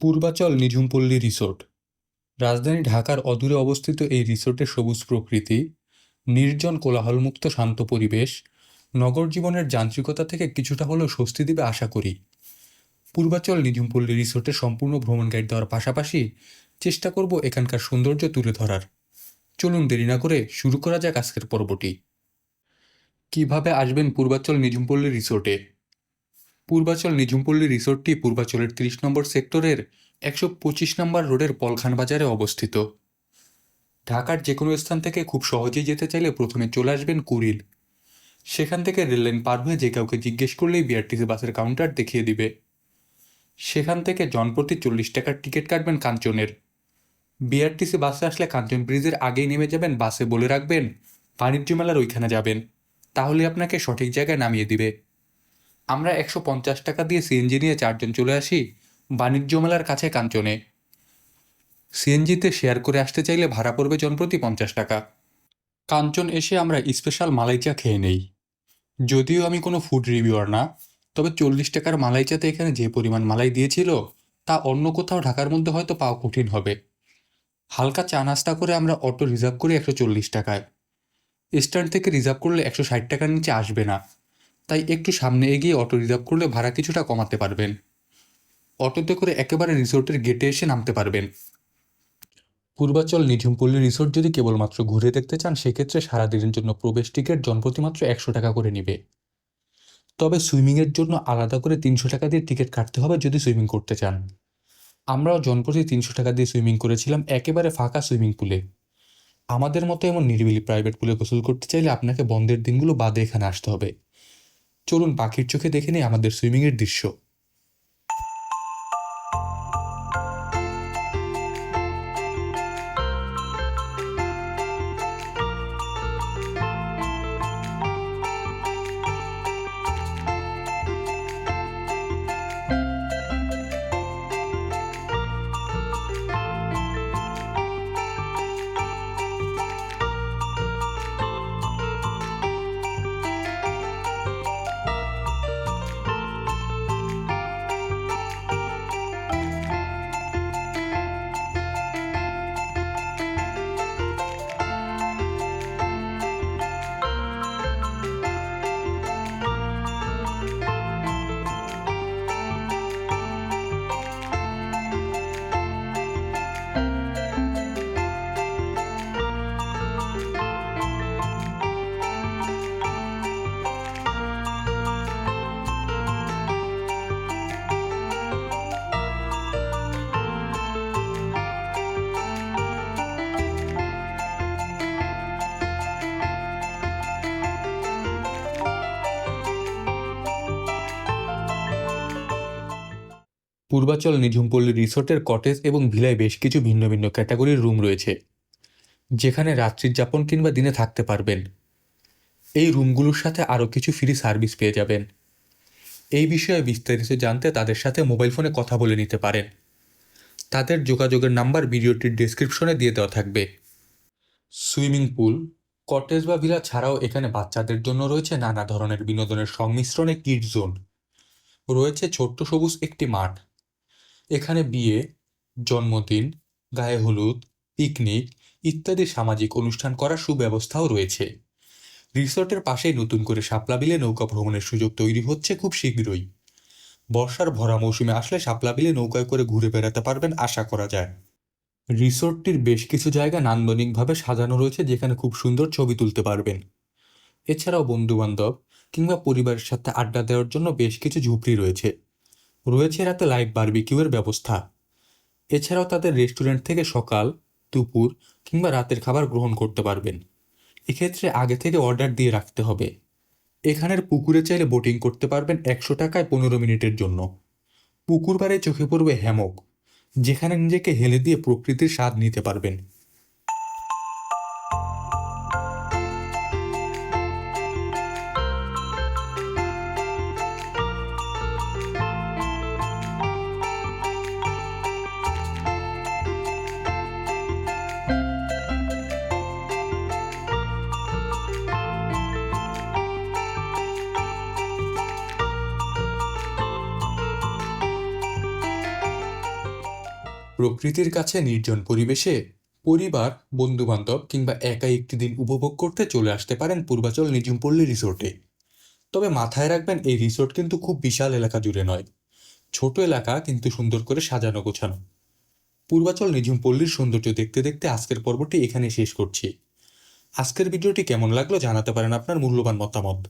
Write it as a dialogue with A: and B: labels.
A: Purbachal নিঝুমপল্লী resort. রাজধানী ঢাকার অদূরে অবস্থিত এই রিসোর্টের সবুজ প্রকৃতি, নির্জন কোলাহলমুক্ত শান্ত পরিবেশ, নগর জীবনের যান্ত্রিকতা থেকে কিছুটা হলেও স্বস্তি দিবে আশা করি। পূর্বাচল নিঝুমপল্লী রিসোর্টের সম্পূর্ণ ভ্রমণ গাইড দেওয়ার পাশাপাশি চেষ্টা করব এখানকার সৌন্দর্য তুলে ধরার। চলুন দেরি না করে শুরু করা যাক আজকের পর্বটি। কীভাবে আসবেন পূর্বাচল নিঝুমপল্লী রিসোর্টে? পূর্বাচল নিঝুমপল্লী রিসোর্টটি পূর্বাচলের তিরিশ নম্বর সেক্টরের একশো পঁচিশ নম্বর রোডের পলখান বাজারে অবস্থিত। ঢাকার যে কোনো স্থান থেকে খুব সহজেই যেতে চাইলে প্রথমে চলে আসবেন কুড়িল। সেখান থেকে রেললাইন পার হয়ে যে কাউকে জিজ্ঞেস করলেই বিআরটিসি বাসের কাউন্টার দেখিয়ে দিবে। সেখান থেকে জনপ্রতি চল্লিশ টাকার টিকিট কাটবেন কাঞ্চনের। বিআরটিসি বাসে আসলে কাঞ্চন ব্রিজের আগেই নেমে যাবেন, বাসে বলে রাখবেন, বাণিজ্য মেলার ওইখানে যাবেন। তাহলে আপনাকে সঠিক জায়গায় নামিয়ে দিবে। আমরা একশো পঞ্চাশ টাকা দিয়ে সিএনজি নিয়ে চারজন চলে আসি বাণিজ্য মেলার কাছে কাঞ্চনে। সিএনজিতে শেয়ার করে আসতে চাইলে ভাড়া পড়বে জনপ্রতি পঞ্চাশ টাকা। কাঞ্চন এসে আমরা স্পেশাল মালাই চা খেয়ে নেই। যদিও আমি কোনো ফুড রিভিউয়ার না, তবে চল্লিশ টাকার মালাই চাতে এখানে যে পরিমাণ মালাই দিয়েছিল, তা অন্য কোথাও ঢাকার মধ্যে হয়তো পাওয়া কঠিন হবে। হালকা চা নাস্তা করে আমরা অটো রিজার্ভ করি একশো চল্লিশ টাকায়। স্ট্যান্ড থেকে রিজার্ভ করলে একশো ষাট টাকার নিচে আসবে না। তাই একটু সামনে এগিয়ে অটো রিজার্ভ করলে ভাড়া কিছুটা কমাতে পারবেন। অটোতে করে একেবারে রিসোর্টের গেটে এসে নামতে পারবেন। পূর্বাচল নিঝুমপল্লী রিসোর্ট যদি কেবলমাত্র ঘুরে দেখতে চান, সেক্ষেত্রে সারাদিনের জন্য প্রবেশ টিকিট জনপ্রতি মাত্র একশো টাকা করে নেবে। তবে সুইমিংয়ের জন্য আলাদা করে তিনশো টাকা দিয়ে টিকিট কাটতে হবে যদি সুইমিং করতে চান। আমরাও জনপ্রতি তিনশো টাকা দিয়ে সুইমিং করেছিলাম, একেবারে ফাঁকা সুইমিং পুলে। আমাদের মতো এমন নিরিবিলি প্রাইভেট পুলে গোসল করতে চাইলে আপনাকে বন্ধের দিনগুলো বাদে এখানে আসতে হবে। চলুন পাখির চোখে দেখে নিই আমাদের সুইমিংয়ের দৃশ্য। পূর্বাচল নিঝুমপল্লী রিসোর্টের কটেজ এবং ভিলায় বেশ কিছু ভিন্ন ভিন্ন ক্যাটাগরির রুম রয়েছে, যেখানে রাত্রির যাপন কিংবা দিনে থাকতে পারবেন। এই রুমগুলোর সাথে আরও কিছু ফ্রি সার্ভিস পেয়ে যাবেন। এই বিষয়ে বিস্তারিত জানতে তাদের সাথে মোবাইল ফোনে কথা বলে নিতে পারেন। তাদের যোগাযোগের নাম্বার ভিডিওটির ডেসক্রিপশনে দিয়ে দেওয়া থাকবে। সুইমিং পুল, কটেজ বা ভিলা ছাড়াও এখানে বাচ্চাদের জন্য রয়েছে নানা ধরনের বিনোদনের সংমিশ্রণে কিড জোন। রয়েছে ছোট্ট সবুজ একটি মাঠ। এখানে বিয়ে, জন্মদিন, গায়ে হলুদ পিকনিক ইত্যাদি সামাজিক অনুষ্ঠান করার সুব্যবস্থাও রয়েছে। রিসোর্টের পাশেই নতুন করে শাপলা বিলে নৌকা ভ্রমণের সুযোগ তৈরি হচ্ছে খুব শীঘ্রই। বর্ষার ভরা মৌসুমে আসলে শাপলা বিলে নৌকায় করে ঘুরে বেড়াতে পারবেন আশা করা যায়। রিসোর্টটির বেশ কিছু জায়গা নান্দনিকভাবে সাজানো রয়েছে যেখানে খুব সুন্দর ছবি তুলতে পারবেন। এছাড়াও বন্ধুবান্ধব কিংবা পরিবারের সাথে আড্ডা দেওয়ার জন্য বেশ কিছু ঝুপড়ি রয়েছে। রয়েছে রাতে লাইভ বারবিকিউয়ের ব্যবস্থা। এছাড়াও তাদের রেস্টুরেন্ট থেকে সকাল, দুপুর কিংবা রাতের খাবার গ্রহণ করতে পারবেন। এক্ষেত্রে আগে থেকে অর্ডার দিয়ে রাখতে হবে। এখানের পুকুরে চাইলে বোটিং করতে পারবেন একশো টাকায় পনেরো মিনিটের জন্য। পুকুর পাড়ে চোখে পড়বে হ্যামক যেখানে নিজেকে হেলে দিয়ে প্রকৃতির স্বাদ নিতে পারবেন। প্রকৃতির কাছে নির্জন পরিবেশে পরিবার, বন্ধুবান্ধব কিংবা একাই একটি দিন উপভোগ করতে চলে আসতে পারেন পূর্বাচল নিঝুমপল্লী রিসোর্টে। তবে মাথায় রাখবেন, এই রিসোর্ট কিন্তু খুব বিশাল এলাকা জুড়ে নয়। ছোট এলাকা, কিন্তু সুন্দর করে সাজানো গোছানো। পূর্বাচল নিঝুমপল্লীর সৌন্দর্য দেখতে দেখতে আজকের পর্বটি এখানে শেষ করছি। আজকের ভিডিওটি কেমন লাগল জানাতে পারেন আপনার মূল্যবান মতামত।